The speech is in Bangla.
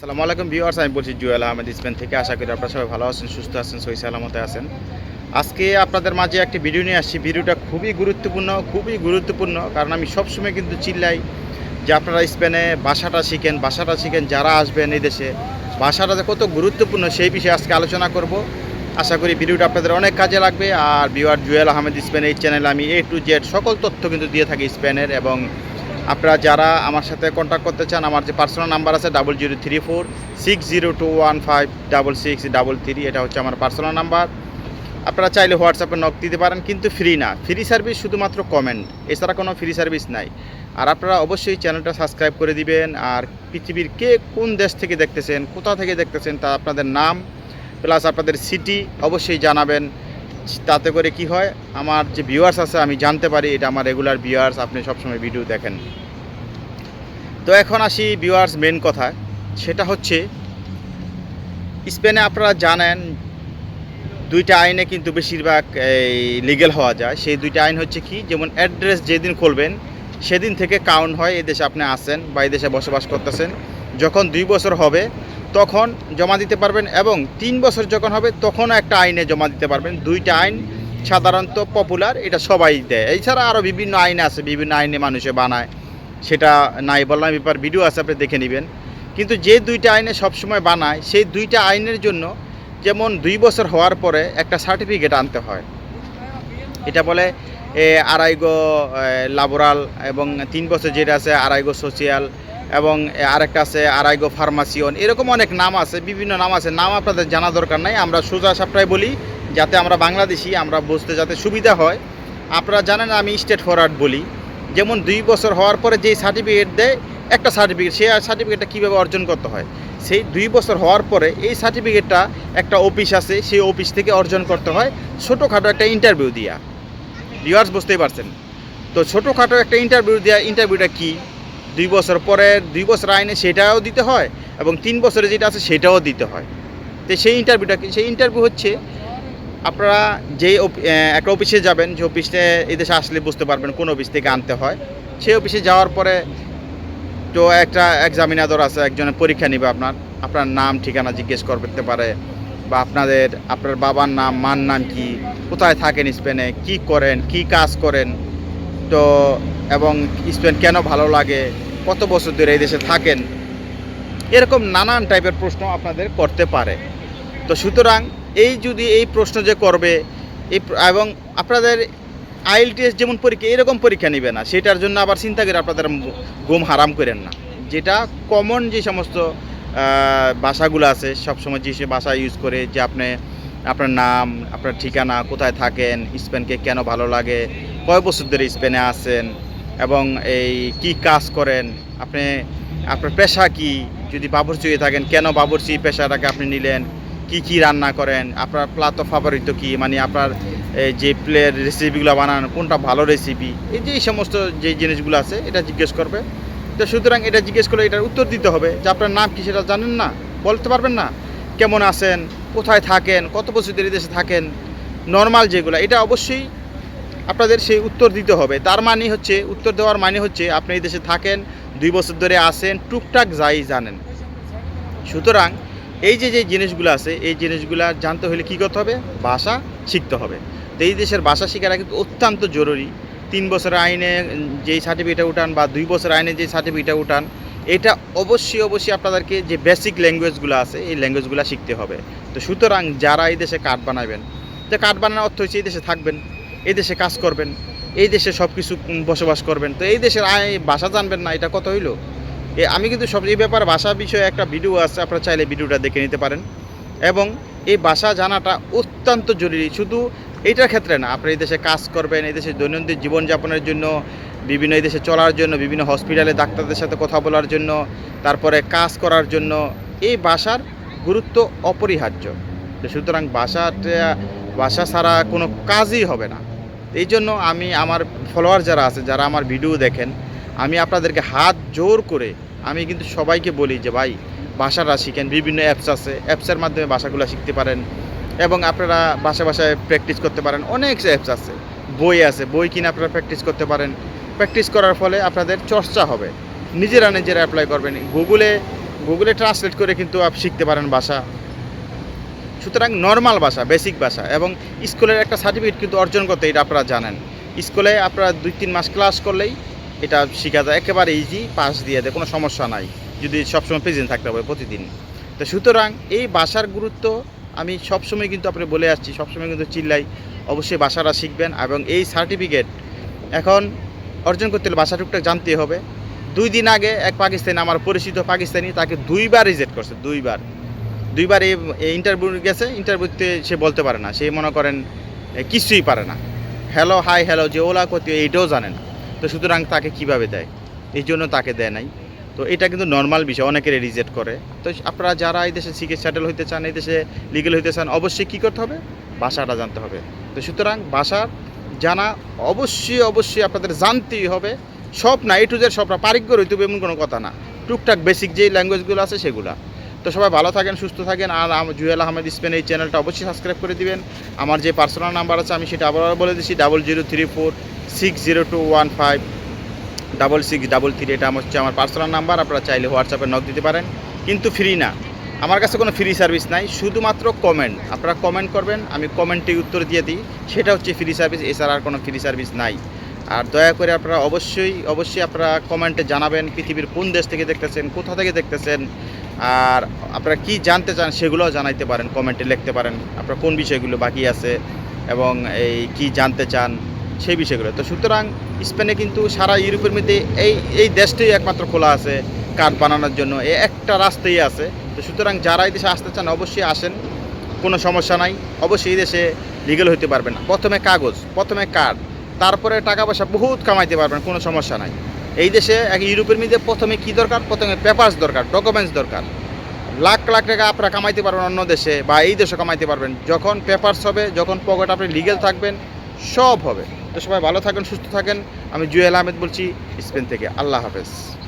আসসালামু আলাইকুম ভিউয়ার্স, আমি বলছি জুয়েল আহমেদ ইসপেন থেকে। আশা করি আপনারা সবাই ভালো আছেন, সুস্থ আছেন, সহি সালামতে আছেন। আজকে আপনাদের মাঝে একটি ভিডিও নিয়ে আসছি। ভিডিওটা খুবই গুরুত্বপূর্ণ খুবই গুরুত্বপূর্ণ, কারণ আমি সবসময় কিন্তু চিল্লাই যে আপনারা স্পেনে ভাষাটা শিখেন ভাষাটা শিখেন, যারা আসবেন এই দেশে। ভাষাটা যে কত গুরুত্বপূর্ণ, সেই বিষয়ে আজকে আলোচনা করব। আশা করি ভিডিওটা আপনাদের অনেক কাজে লাগবে। আর ভিউয়ার জুয়েল আহমেদ স্পেন এই চ্যানেলে আমি এ টু জেড সকল তথ্য কিন্তু দিয়ে থাকি স্পেনের এবং আপনারা যারা আমার সাথে কন্ট্যাক্ট করতে চান, আমার যে পার্সোনাল নাম্বার আছে double zero three four six zero two one five double six double three এটা হচ্ছে আমার পার্সোনাল নাম্বার আপনারা চাইলে হোয়াটসঅ্যাপে নক দিতে পারেন, কিন্তু ফ্রি না। ফ্রি সার্ভিস শুধুমাত্র কমেন্ট এছাড়া কোনো ফ্রি সার্ভিস নাই। আর আপনারা অবশ্যই চ্যানেলটা সাবস্ক্রাইব করে দিবেন, আর পৃথিবীর কে কোন দেশ থেকে দেখতেছেন, কোথা থেকে দেখতেছেন, তা আপনাদের নাম প্লাস আপনাদের সিটি অবশ্যই জানাবেন। তাতে করে কি হয়? আমার যে ভিউয়ার্স আছে, আমি জানতে পারি এটা আমার রেগুলার ভিউয়ার্স আপনি সবসময় ভিডিও দেখেন। তো এখন আসি ভিউয়ার্স মেন কথা সেটা হচ্ছে স্পেনে আপনারা জানেন, দুইটা আইনে কিন্তু বেশিরভাগ, এই লিগেল হওয়া যায়। সেই দুইটা আইন হচ্ছে কি? যেমন অ্যাড্রেস যেদিন খুলবেন, সেদিন থেকে কাউন্ট হয় এই দেশে আপনি আসেন বা এই দেশে বসবাস করতেছেন। যখন দুই বছর হবে তখন জমা দিতে পারবেন এবং তিন বছর যখন হবে তখনও একটা আইনে জমা দিতে পারবেন। দুইটা আইন সাধারণত পপুলার এটা সবাই দেয়। এছাড়া আরও বিভিন্ন আইন আছে, বিভিন্ন আইনে মানুষে বানায়। সেটা নাই বললাম ব্যাপার ভিডিও আছে, আপনি দেখে নেবেন। কিন্তু যে দুইটা আইনে সবসময় বানায়, সেই দুইটা আইনের জন্য যেমন দুই বছর হওয়ার পরে একটা সার্টিফিকেট আনতে হয়। এটা বলে আড়াইগো লাবোরাল এবং তিন বছর যেটা আছে, আড়াইগো সোশিয়াল এবং আরেকটা আছে আড়াইগো ফার্মাসিয়ন। এরকম অনেক নাম আছে, বিভিন্ন নাম আছে। নাম আপনাদের জানা দরকার নাই। আমরা সোজা সাপটাই বলি, যাতে আমরা বাংলাদেশি, আমরা বুঝতে যাতে সুবিধা হয়। আপনারা জানেন আমি স্টেট ফরওয়ার্ড বলি। যেমন দুই বছর হওয়ার পরে যেই সার্টিফিকেট দেয়, একটা সার্টিফিকেট, সেই সার্টিফিকেটটা কীভাবে অর্জন করতে হয়? সেই দুই বছর হওয়ার পরে এই সার্টিফিকেটটা একটা অফিস আছে, সেই অফিস থেকে অর্জন করতে হয়। ছোটোখাটো একটা ইন্টারভিউ দিয়া। ভিউয়ার্স বুঝতেই পারছেন? তো ছোটোখাটো একটা ইন্টারভিউ দেওয়া ইন্টারভিউটা কি? দুই বছর পরে দুই বছর আইনে সেটাও দিতে হয় এবং তিন বছরে যেটা আছে সেটাও দিতে হয়। তো সেই ইন্টারভিউটা সেই ইন্টারভিউ হচ্ছে আপনারা যেই একটা অফিসে যাবেন, যে অফিসে এই দেশে আসলে বুঝতে পারবেন কোন অফিস থেকে আনতে হয়। সেই অফিসে যাওয়ার পরে তো একটা এক্সামিনাদর আছে, একজনের পরীক্ষা নেবে আপনার। আপনার নাম, ঠিকানা জিজ্ঞেস করতে পারে বা আপনাদের, আপনার বাবার নাম, মার নাম কি, কোথায় থাকেন স্পেনে, কি করেন, কি কাজ করেন তো, এবং স্পেন কেন ভালো লাগে? কত বছর ধরে এই দেশে থাকেন? এরকম নানান টাইপের প্রশ্ন আপনাদের করতে পারে। তো সুতরাং এই যদি এই প্রশ্ন যে করবে, এই এবং আপনাদের আইএলটিএস যেমন পরীক্ষা, এরকম পরীক্ষা নেবে না। সেটার জন্য আবার চিন্তা করে আপনাদের ঘুম হারাম করেন না। যেটা কমন যে সমস্ত ভাষাগুলো আছে, সবসময় যে ভাষা ইউজ করে, যে আপনি, আপনার নাম, আপনার ঠিকানা, কোথায় থাকেন, স্পেনকে কেন ভালো লাগে কয় বছর ধরে স্পেনে আছেন এবং এই কি কাজ করেন? আপনি, আপনার পেশা কি? যদি বাবুর্চি হয়ে থাকেন, কেন বাবুর্চি পেশাটাকে আপনি নিলেন? কি কি রান্না করেন? আপনার প্লাতো ফাভারিত কি? মানে আপনার যে প্লের রেসিপিগুলো বানান, কোনটা ভালো রেসিপি এই যে এই সমস্ত যে জিনিসগুলো আছে, এটা জিজ্ঞেস করবে। তো সুতরাং এটা জিজ্ঞেস করলে এটার উত্তর দিতে হবে যে আপনার নাম কি সেটা জানেন না? বলতে পারবেন না? কেমন আছেন? কোথায় থাকেন? কত বছর এই দেশে থাকেন? নর্মাল যেগুলো, এটা অবশ্যই আপনাদের সেই উত্তর দিতে হবে। তার মানে হচ্ছে, উত্তর দেওয়ার মানে হচ্ছে আপনি এই দেশে থাকেন, দুই বছর ধরে আসেন টুকটাক যাই জানেন। সুতরাং এই যে যে জিনিসগুলো আছে, এই জিনিসগুলো জানতে হলে কী করতে হবে? ভাষা শিখতে হবে। তো এই দেশের ভাষা শেখাটা কিন্তু অত্যন্ত জরুরি। তিন বছর আইনে যেই সার্টিফিকেট উঠান বা দুই বছর আইনে যে সার্টিফিকেট উঠান, এটা অবশ্যই অবশ্যই আপনাদেরকে যে বেসিক ল্যাঙ্গুয়েজগুলো আছে, এই ল্যাঙ্গুয়েজগুলো শিখতে হবে। তো সুতরাং যারা এই দেশে কার্ড বানাবেন তো কার্ড বানানোর অর্থ হচ্ছে এই দেশে থাকবেন। এই দেশে কাজ করবেন, এই দেশে সব কিছু বসবাস করবেন। তো এই দেশের আয়, ভাষা জানবেন না, এটা কত হইল? এ, আমি কিন্তু সব, এই ব্যাপারে ভাষা বিষয়ে একটা ভিডিও আছে, আপনারা চাইলে ভিডিওটা দেখে নিতে পারেন। এবং এই ভাষা জানাটা অত্যন্ত জরুরি, শুধু এইটার ক্ষেত্রে না আপনি এই দেশে কাজ করবেন, এই দেশে দৈনন্দিন জীবনযাপনের জন্য, বিভিন্ন এই দেশে চলার জন্য, বিভিন্ন হসপিটালে ডাক্তারদের সাথে কথা বলার জন্য, তারপরে কাজ করার জন্য, এই ভাষার গুরুত্ব অপরিহার্য। সুতরাং ভাষাটা, ভাষা ছাড়া কোনো কাজই হবে না। এই জন্য আমি আমার ফলোয়ার যারা আছে, যারা আমার ভিডিও দেখেন, আমি আপনাদেরকে হাত জোর করে আমি কিন্তু সবাইকে বলি যে, ভাই ভাষাটা শিখেন, বিভিন্ন অ্যাপস আছে অ্যাপসের মাধ্যমে ভাষাগুলো শিখতে পারেন এবং আপনারা বাসা বাসায় প্র্যাকটিস করতে পারেন, অনেক অ্যাপস আছে, বই আছে, বই কিনে আপনারা প্র্যাকটিস করতে পারেন। প্র্যাকটিস করার ফলে আপনাদের চর্চা হবে, নিজেরা নিজেরা অ্যাপ্লাই করবেন গুগলে গুগলে ট্রান্সলেট করে কিন্তু আপনি শিখতে পারেন ভাষা সুতরাং নর্মাল ভাষা বেসিক ভাষা এবং স্কুলের একটা সার্টিফিকেট কিন্তু অর্জন করতে এটা আপনারা জানেন। স্কুলে আপনারা দুই তিন মাস ক্লাস করলেই এটা শেখা যায়। একেবারে ইজি পাস দিয়ে দেয়, কোনো সমস্যা নাই। যদি সবসময় প্রেজেন্ট থাকতে হবে প্রতিদিন। তো সুতরাং এই ভাষার গুরুত্ব আমি সবসময় কিন্তু আপনি বলে আসছি, সবসময় কিন্তু চিল্লাই। অবশ্যই ভাষাটা শিখবেন এবং এই সার্টিফিকেট এখন অর্জন করতে হলে ভাষা টুকটাক জানতে হবে। দুই দিন আগে এক পাকিস্তানি, আমার পরিচিত পাকিস্তানি, তাকে দুইবার রিজেক্ট করছে, দুইবার। দুইবার এই ইন্টারভিউ গেছে ইন্টারভিউতে সে বলতে পারে না। সে মনে করেন কিছুই পারে না। হ্যালো হাই হ্যালো যে ওলা করতে এইটাও জানে না তো সুতরাং তাকে কীভাবে দেয়? এই জন্য তাকে দেয় নাই। তো এটা কিন্তু নর্মাল বিষয়, অনেকের রিজেক্ট করে। তো আপনারা যারা এই দেশে শিখে সেটেল হইতে চান, এই দেশে লিগেল হইতে চান, অবশ্যই কী করতে হবে? ভাষাটা জানতে হবে। তো সুতরাং ভাষার জানা অবশ্যই অবশ্যই আপনাদের জানতেই হবে। সব না এ টু জেড সব না পারিজ্ঞ হইতে হবে, এমন কোনো কথা না। টুকটাক বেসিক যেই ল্যাঙ্গুয়েজগুলো আছে, সেগুলা। তো সবাই ভালো থাকেন, সুস্থ থাকেন। আর জুয়েল আহমেদ স্পেন এই চ্যানেলটা অবশ্যই সাবস্ক্রাইব করে দিবেন। আমার যে পার্সোনাল নাম্বার আছে, আমি সেটা আবার বলে দিচ্ছি double zero three four six zero two one five double six double three এটা হচ্ছে আমার পার্সোনাল নাম্বার, আপনারা চাইলে হোয়াটসঅ্যাপে নক দিতে পারেন। কিন্তু ফ্রি না। আমার কাছে কোনো ফ্রি সার্ভিস নাই, শুধুমাত্র কমেন্ট আপনারা কমেন্ট করবেন, আমি কমেন্টে উত্তর দিয়ে দিই। সেটা হচ্ছে ফ্রি সার্ভিস এছাড়া আর কোনো ফ্রি সার্ভিস নাই। আর দয়া করে আপনারা অবশ্যই অবশ্যই আপনারা কমেন্টে জানাবেন, পৃথিবীর কোন দেশ থেকে দেখতেছেন, কোথা থেকে দেখতেছেন। আর আপনারা কি জানতে চান সেগুলোও জানাইতে পারেন, কমেন্টে লিখতে পারেন, আপনার কোন বিষয়গুলো বাকি আছে এবং এই কি জানতে চান সেই বিষয়গুলো। তো সুতরাং স্পেনে কিন্তু সারা ইউরোপের মধ্যে এই এই দেশটাই একমাত্র খোলা আছে কার্ড বানানোর জন্য। এই একটা রাস্তাই আছে। তো সুতরাং যারা এই দেশে আসতে চান অবশ্যই আসেন, কোনো সমস্যা নাই। অবশ্যই এই দেশে লিগেল হইতে পারবেন প্রথমে কাগজ, প্রথমে কার্ড, তারপরে টাকা পয়সা বহুত কামাইতে পারবেন, কোনো সমস্যা নাই। এই দেশে এক ইউরোপের মধ্যে প্রথমে কি দরকার? প্রথমে পেপার্স দরকার ডকুমেন্টস দরকার। লাখ লাখ টাকা আপনারা কামাইতে পারবেন অন্য দেশে বা এই দেশে কামাইতে পারবেন। যখন পেপার্স হবে, যখন পকেট আপনি লিগেল থাকবেন, সব হবে। তো সবাই ভালো থাকেন, সুস্থ থাকেন। আমি জুয়েল আহমেদ বলছি, স্পেন থেকে। আল্লাহ হাফেজ।